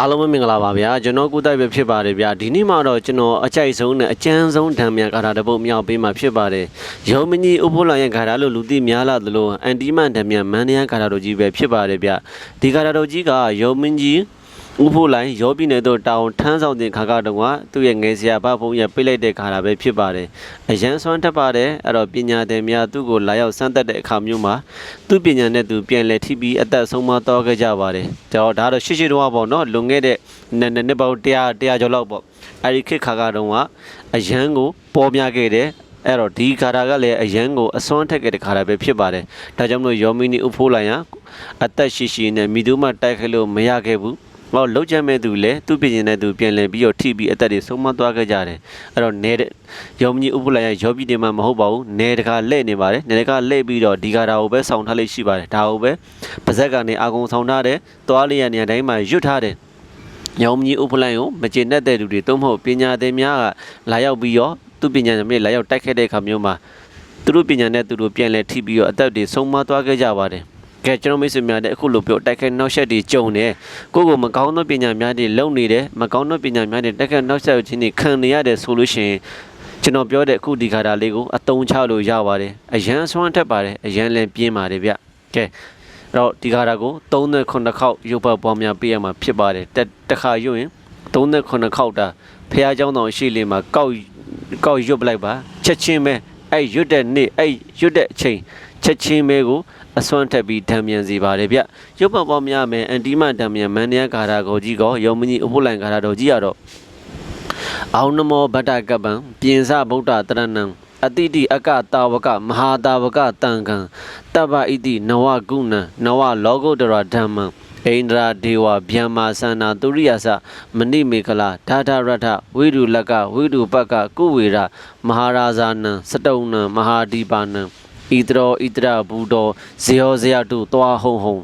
အားလုံးပဲမင်္ဂလာပါဗျာကျွန်တော်ကုတိုက်ပဲဖြစ်ပါတယ်ဗျာဒီနေ့မှာတော့ကျွန်တော်အကြိုက်ဆုံးနဲ့အကျန်းဆုံးဓာတ်မြန်ကာတာတစ်ပုတ်မြောက်ပေးမှာဖြစ်ပါတယ်ရုံမကြီးဥဖိုးလောင်ရဲ့ကာတာလို့လူသိများလာသလိုအန်တီမန်ဓာတ်မြန်မန်နယန်ကာတာတို့ကြီးပဲဖြစ်ပါတယ်ဗျာဒီကာတာတို့ကြီးကရုံမကြီး ဥဖိုးလိုင်းရောပြည်နယ်တို့တောင်ထမ်းဆောင်တင်ခါကတော့ကသူ့ရဲ့ငယ်စရာဘဖုံးရဲ့ပိတ်လိုက်တဲ့ခါတာပဲဖြစ်ပါတယ်အရန်ဆွမ်းတတ်ပါတယ်အဲ့တော့ပညာသည်များသူ့ကိုလာရောက်စမ်းသပ်တဲ့အခါမျိုးမှာသူ့ပညာနဲ့သူပြန်လည်ထိပြီးအသက်ဆုံးမတော်ခဲ့ကြပါတယ်ဒါတော့ဒါတော့ရှေ့ရှေ့တော့ပေါ့နော်လွန်ခဲ့တဲ့နှစ်နှစ်နှစ်ပေါင်း100 100ကျော်လောက်ပေါ့အဲ့ဒီခေတ်ခါကတော့ကအရန်ကိုပေါ်များခဲ့တယ်အဲ့တော့ဒီခါတာကလည်းအရန်ကိုအစွမ်းထက်ခဲ့တဲ့ခါတာပဲဖြစ်ပါတယ်ဒါကြောင့်မလို့ယောမီနီဥဖိုးလိုင်ဟာအသက်ရှိရှိနဲ့မိသူမှတိုက်ခိုက်လို့မရခဲ့ဘူး ဟောလောက်ချမ်းမဲ့သူလည်းသူ့ပြင်ရင်တဲ့သူပြန်လည်ပြီးတော့ထိပြီးအသက်တွေဆုံးမသွားခဲ့ကြတယ်အဲ့တော့နေယောမီဥပ္ပလာရယောပြီးတယ်မှမဟုတ်ပါဘူးနေတကာလဲ့နေပါတယ်နေတကာလဲ့ပြီးတော့ဒီကာတာကိုပဲဆောင်းထားလေးရှိပါတယ်ဒါကိုပဲပါဇက်ကနေအာကုံဆောင်းထားတယ်သွားလေးရနေရာတိုင်းမှာရွတ်ထားတယ်ယောမီဥပ္ပလိုင်ကိုမကျေနပ်တဲ့လူတွေသုံးဖို့ပညာသည်များကလာရောက်ပြီးတော့သူ့ပညာနဲ့မြေလာရောက်တိုက်ခဲ့တဲ့အခါမျိုးမှာသူတို့ပညာနဲ့သူတို့ပြန်လဲထိပြီးတော့အသက်တွေဆုံးမသွားခဲ့ကြပါတယ် ကဲကျွန်တော်မိတ်ဆွေများတဲ့အခုလိုပြောတိုက်ခိုက်နောက်ဆက်တွေကြုံတယ်ကိုယ့်ကိုမကောင်းသောပညာများတွေလုံနေတယ်မကောင်းသောပညာများတွေတိုက်ခိုက်နောက်ဆက်ခြင်းတွေခံနေရတယ်ဆိုလို့ရှိရင်ကျွန်တော်ပြောတဲ့အခုဒီခါတာလေးကိုအတုံးချလို့ရပါတယ်အရန်ဆွမ်းထက်ပါတယ်အရန်လည်းပြင်းပါတယ်ဗျကဲအဲ့တော့ဒီခါတာကို39ခေါက်ရုပ်ပတ်ပွားများပြရမှာဖြစ်ပါတယ်တက်တစ်ခါရုပ်ရင်39ခေါက်တာဖះเจ้าတော်ရှိလေးမှာကောက်ကောက်ရွတ်ပလိုက်ပါချက်ချင်းပဲအဲ့ရွတ်တဲ့နေ့အဲ့ရွတ်တဲ့အချိန်ချက်ချင်းပဲကို အစွမ်းထက်ပြီးဓာမြန်စီပါတယ်ဗျရုပ်ပတ်ပွားများမယ်အန်တီမဓာမြန်မန်နီယာဂါရာကိုကြီးကောယုံမကြီးအဖို့လိုင်ဂါရာတော်ကြီးရတော့အောင်းနမောဗတ္တကပံပြင်စဗုဒ္ဓတရဏံအတိတိအကတာဝကမဟာတာဝကတံကံတပ္ပဣတိနဝကုဏံနဝလောကုတ္တရဓမ္မံဣန္ဒရာဒေဝဗျမ္မာသန္နာတုရိယသမဏိမေခလာဓာထရထဝိရုလကဝိရုပကကုဝေရမဟာရာဇာနံစတုံနံမဟာဒီပါနံ ဣတရောဣတရဘူတော်ဇေယောဇယတုသွားဟုံဟုံ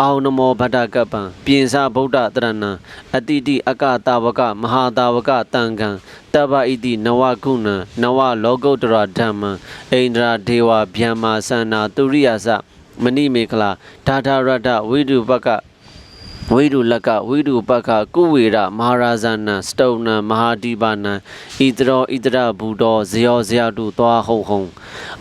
အောနမောဗတ္တကပ္ပံပြင်စဗုဒ္ဓတရဏံအတိတိအကတာဝကမဟာတာဝကတံကံတပ္ပဣတိနဝကုဏံနဝလောကုတ္တရဓမ္မံဣန္ဒရာဒေဝဗျမ္မာသန္နာတုရိယသမဏိမေခလာဓာထရထဝိရုပက ဝိရုလကဝိရုပကကုဝေရမဟာရာဇနံစတုံနံမဟာဒီပါနံဣတရောဣတရဘူတော်ဇယောဇယတုသွားဟုံဟုံ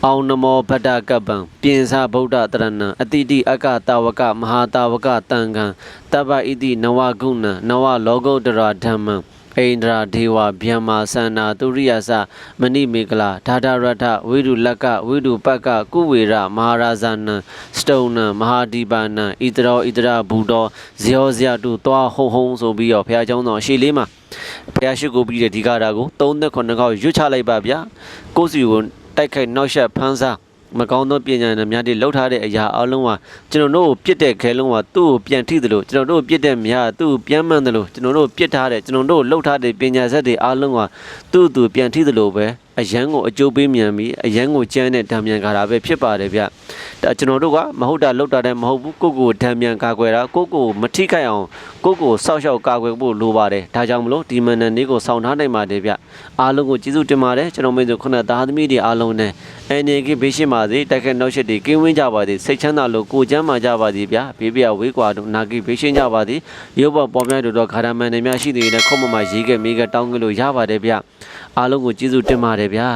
အောင်နမောဗတ္တကပ္ပံပြင်စဗုဒ္ဓတရဏံအတိတိအကတာဝကမဟာတာဝကတံကံတပ္ပဣတိနဝဂုဏံနဝလောကုတ္တရာဓမ္မံ ဣန္ဒရာဒေဝဗျမ္မာသန္နာတုရိယသမဏိမေကလာဓာတာရထဝိရုလကဝိရုပကကုဝေရမဟာရာဇနံစတုံနံမဟာဒီပါနံဣတရောဣတရဘူတော်ဇယောဇယတုသွားဟုံဟုံဆိုပြီးတော့ဘုရားကျောင်းတော်ရှေ့လေးမှာဘုရားရှိခိုးပြီးတဲ့ဒီကရာကို39ခေါက်ရွတ်ချလိုက်ပါဗျာကိုယ်စီကိုတိုက်ခိုက်နောက်ဆက်ဖန်းစား မကောင်းသောပညာနဲ့များတွေလှုပ်ထားတဲ့အရာအလုံးဟာကျွန်တော်တို့ကိုပြစ်တဲ့ခဲလုံးဟာသူ့ကိုပြန်ထိသလိုကျွန်တော်တို့ပြစ်တဲ့များသူ့ကိုပြန်မှန်သလိုကျွန်တော်တို့ပြစ်ထားတဲ့ကျွန်တော်တို့လှုပ်ထားတဲ့ပညာဆက်တွေအလုံးဟာသူ့သူပြန်ထိသလိုပဲအရန်ကိုအကျိုးပေးမြန်ပြီးအရန်ကိုကျန်းတဲ့ဓာမြန်ကာတာပဲဖြစ်ပါတယ်ဗျဒါကျွန်တော်တို့ကမဟုတ်တာလှုပ်တာတဲ့မဟုတ်ဘူးကိုကိုဓာမြန်ကာကွယ်တာကိုကိုမထိခိုက်အောင်ကိုကိုစောက်ရှောက်ကာကွယ်ဖို့လိုပါတယ်ဒါကြောင့်မလို့ဒီမန်နန်လေးကိုစောင့်ထားနိုင်ပါတယ်ဗျအားလုံးကိုကျေးဇူးတင်ပါတယ်ကျွန်တော်မင်းတို့ခုနသားသမီးတွေအားလုံးနဲ့ အနေကဘေးရှိပါစေတိုက်ခက်နောက်ရှက်တွေကင်းဝင်းကြပါစေစိတ်ချမ်းသာလို့ကိုကျမ်းမာကြပါစေဗျဘေးပြဝေးကွာတို့နာကိဘေးရှင်းကြပါစေရုပ်ပေါ်ပေါ်ပြတို့တော့ခါရမန်တွေများရှိသေးတယ်ခုံးမမရေးခဲ့မိခဲ့တောင်းခဲ့လို့ရပါတယ်ဗျအားလုံးကိုကျေးဇူးတင်ပါတယ်ဗျာ